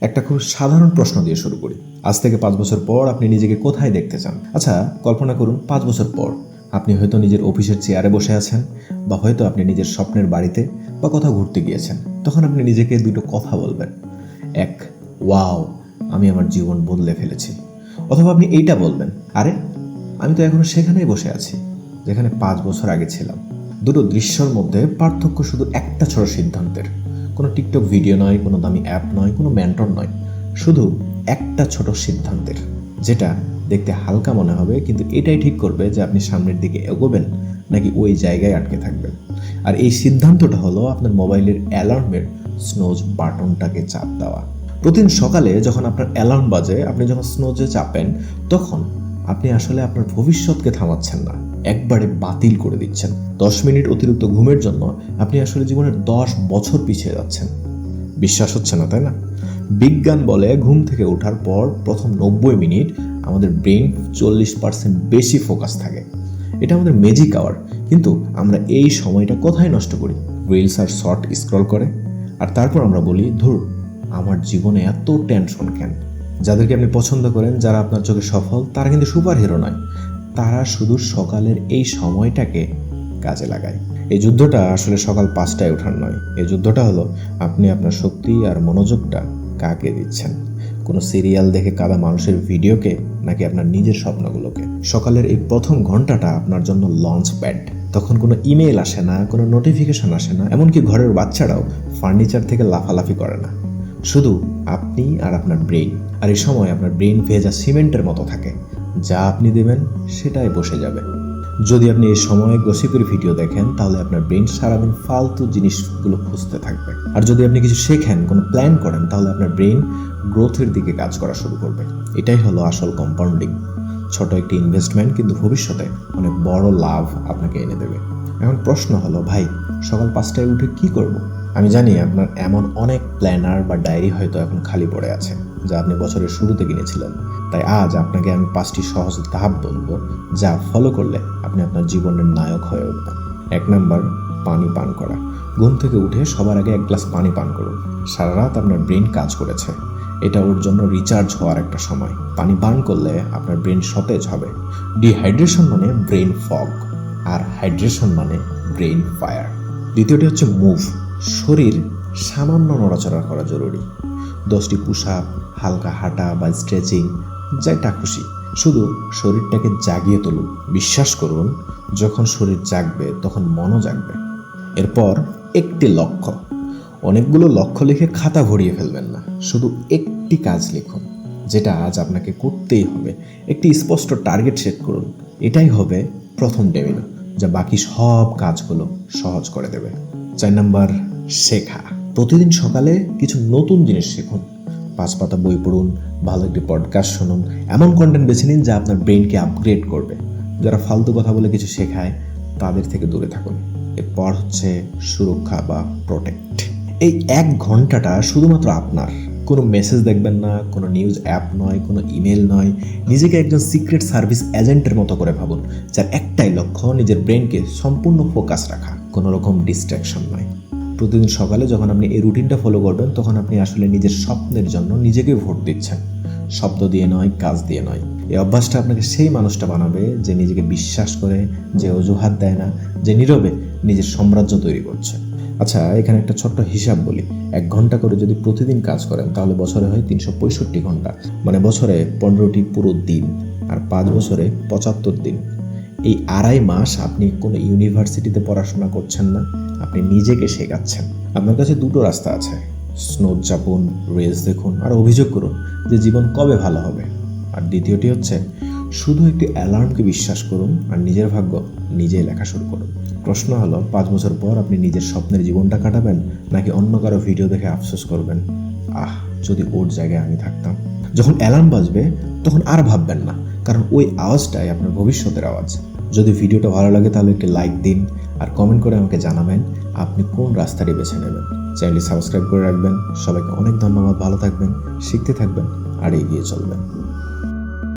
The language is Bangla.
একটা খুব সাধারণ প্রশ্ন দিয়ে শুরু করি। আজ থেকে পাঁচ বছর পর আপনি নিজেকে কোথায় দেখতে চান? আচ্ছা কল্পনা করুন, পাঁচ বছর পর আপনি হয়তো নিজের অফিসের চেয়ারে বসে আছেন বা হয়তো আপনি নিজের স্বপ্নের বাড়িতে বা কোথাও ঘুরতে গিয়েছেন। তখন আপনি নিজেকে দুটো কথা বলবেন। এক, ওয়াও, আমি আমার জীবন বদলে ফেলেছি। অথবা আপনি এইটা বলবেন, আরে, আমি তো এখনও সেখানেই বসে আছি, যেখানে পাঁচ বছর আগে ছিলাম। দুটো দৃশ্যর মধ্যে পার্থক্য শুধু একটা ছোট সিদ্ধান্তের। কোনো টিকটক ভিডিও নয়, কোনো দামি অ্যাপ নয়, কোনো মেন্টর নয়, শুধু একটা ছোট সিদ্ধান্তের, যেটা দেখতে হালকা মনে হবে, কিন্তু এটাই ঠিক করবে যে আপনি সামনের দিকে এগোবেন নাকি ওই জায়গায় আটকে থাকবেন। আর এই সিদ্ধান্তটা হলো আপনার মোবাইলের অ্যালার্মের স্নোজ বাটনটাকে চাপ দেওয়া। প্রতিদিন সকালে যখন আপনার অ্যালার্ম বাজে, আপনি যখন স্নোজে চাপেন, তখন আপনি আসলে আপনার ভবিষ্যৎকে থামাচ্ছেন না। একবারে বাতিল করে দিচ্ছেন। দশ মিনিট অতিরিক্ত ঘুমের জন্য আপনি আসলে জীবনের দশ বছর পিছিয়ে যাচ্ছেন। বিশ্বাস হচ্ছে না, তাই না? বিজ্ঞান বলে ঘুম থেকে ওঠার পর প্রথম নব্বই মিনিট আমাদের ব্রেন চল্লিশ পার্সেন্ট বেশি ফোকাস থাকে। এটা আমাদের ম্যাজিক আওয়ার কিন্তু আমরা এই সময়টা কোথায় নষ্ট করি? রিলস আর শর্ট স্ক্রল করে। আর তারপর আমরা বলি, ধুর, আমার জীবনে এত টেনশন কেন? যাদেরকে আপনি পছন্দ করেন, যারা আপনার চোখে সফল, তারা কিন্তু সুপার হিরো নয়। তারা শুধু সকালের এই সময়টাকে কাজে লাগায়। এই যুদ্ধটা আসলে সকাল পাঁচটায় ওঠার নয়। এই যুদ্ধটা হলো আপনি আপনার শক্তি আর মনোযোগটা কাকে দিচ্ছেন? কোনো সিরিয়াল দেখে কাদা মানুষের ভিডিওকে নাকি আপনার নিজের স্বপ্নগুলোকে? সকালের এই প্রথম ঘন্টাটা আপনার জন্য লঞ্চ প্যাড তখন কোনো ইমেল আসে না, কোনো নোটিফিকেশন আসে না, এমনকি ঘরের বাচ্চারাও ফার্নিচার থেকে লাফালাফি করে না। শুধু আপনি আর আপনার ব্রেইন আর এই সময় আপনার ব্রেইন ভেজা সিমেন্টের মতো থাকে। যা আপনি দেবেন, সেটাই বসে যাবে। যদি আপনি এই সময়ে গসিপের ভিডিও দেখেন, তাহলে আপনার ব্রেন সারাদিন ফালতু জিনিসগুলো খুঁজতে থাকবে। আর যদি আপনি কিছু শেখেন, কোনো প্ল্যান করেন, তাহলে আপনার ব্রেন গ্রোথের দিকে কাজ করা শুরু করবে। এটাই হলো আসল কম্পাউন্ডিং ছোট একটি ইনভেস্টমেন্ট কিন্তু ভবিষ্যতে অনেক বড় লাভ আপনাকে এনে দেবে। এখন প্রশ্ন হলো, ভাই, সকাল পাঁচটায় উঠে কি করব। আমি জানি আপনার এমন অনেক প্ল্যানার বা ডায়েরি হয়তো এখন খালি পড়ে আছে, যা আপনি বছরের শুরুতে কিনেছিলেন। তাই আজ আপনাকে আমি পাঁচটি সহজ ধাপ বলব, যা ফলো করলে আপনি আপনার জীবনের নায়ক হয়ে উঠবেন। এক নম্বর পানি পান করা। ঘুম থেকে উঠে সবার আগে এক গ্লাস পানি পান করুন। সারা রাত আপনার ব্রেন কাজ করেছে। এটা ওর জন্য রিচার্জ হওয়ার একটা সময়। পানি পান করলে আপনার ব্রেন সতেজ হবে। ডিহাইড্রেশন মানে ব্রেন ফগ আর হাইড্রেশন মানে ব্রেন ফায়ার দ্বিতীয়টি হচ্ছে মুভ শরীর সামান্য নড়াচড়া করা জরুরি। দশটি পুশ আপ হালকা হাঁটা বা স্ট্রেচিং যেটা খুশি। শুধু শরীরটাকে জাগিয়ে তুলুন। বিশ্বাস করুন, যখন শরীর জাগবে, তখন মনও জাগবে। এরপর একটি লক্ষ্য। অনেকগুলো লক্ষ্য লিখে খাতা ভরিয়ে ফেলবেন না। শুধু একটি কাজ লিখুন, যেটা আজ আপনাকে করতেই হবে। একটি স্পষ্ট টার্গেট সেট করুন। এটাই হবে প্রথম ডেমিনো যা বাকি সব কাজগুলো সহজ করে দেবে। চার নাম্বার শেখা। প্রতিদিন সকালে কিছু নতুন জিনিস শিখুন। পাঁচ পাতা বই পড়ুন, ভালো একটি পডকাস্ট শুনুন, এমন কন্টেন্ট বেছে নিন যা আপনার ব্রেনকে আপগ্রেড করবে। যারা ফালতু কথা বলে কিছু শেখায়, তাদের থেকে দূরে থাকুন। এরপর হচ্ছে সুরক্ষা বা প্রোটেক্ট এই এক ঘন্টাটা শুধুমাত্র আপনার। কোনো মেসেজ দেখবেন না, কোনো নিউজ অ্যাপ নয়, কোনো ইমেল নয়। নিজেকে একজন সিক্রেট সার্ভিস এজেন্টের মতো করে ভাবুন, যার একটাই লক্ষ্য নিজের ব্রেনকে সম্পূর্ণ ফোকাস রাখা, কোনো রকম ডিস্ট্র্যাকশন নয়। প্রতিদিন সকালে যখন আপনি এই রুটিনটা ফলো করবেন, তখন আপনি আসলে নিজের স্বপ্নের জন্য নিজেকে ভোট দিচ্ছেন। শব্দ দিয়ে নয়, কাজ দিয়ে নয়। এই অভ্যাসটা আপনাকে সেই মানুষটা বানাবে যে নিজেকে বিশ্বাস করে, যে অজুহাত দেয় না, যে নীরবে নিজের সাম্রাজ্য তৈরি করছে। আচ্ছা এখানে একটা ছোট্ট হিসাব বলি। এক ঘণ্টা করে যদি প্রতিদিন কাজ করেন, তাহলে বছরে হয় তিনশো পঁয়ষট্টি ঘণ্টা। মানে বছরে পনেরোটি পুরো দিন আর পাঁচ বছরে পঁচাত্তর দিন। এই আড়াই মাস আপনি কোনো ইউনিভার্সিটিতে পড়াশোনা করছেন না, আপনি নিজেকে শেখাচ্ছেন। আপনার কাছে দুটো রাস্তা আছে। স্নোজ চাপুন রেলস দেখুন আর অভিযোগ করুন যে জীবন কবে ভালো হবে। আর দ্বিতীয়টি হচ্ছে শুধু একটি অ্যালার্মকে বিশ্বাস করুন আর নিজের ভাগ্য নিজেই লেখা শুরু করুন। প্রশ্ন হলো, পাঁচ বছর পর আপনি নিজের স্বপ্নের জীবনটা কাটাবেন নাকি অন্য কারও ভিডিও দেখে আফসোস করবেন? আহ, যদি ওর জায়গায় আমি থাকতাম। যখন অ্যালার্ম বাজবে, তখন আর ভাববেন না, কারণ ওই আওয়াজটাই আপনার ভবিষ্যতের আওয়াজ। যদি ভিডিওটা ভালো লাগে, তাহলে একটি লাইক দিন আর কমেন্ট করে আমাকে জানাবেন আপনি কোন রাস্তাটি বেছে নেবেন। চ্যানেলটি সাবস্ক্রাইব করে রাখবেন। সবাইকে অনেক ধন্যবাদ, ভালো থাকবেন, শিখতে থাকবেন আর এগিয়ে চলবেন।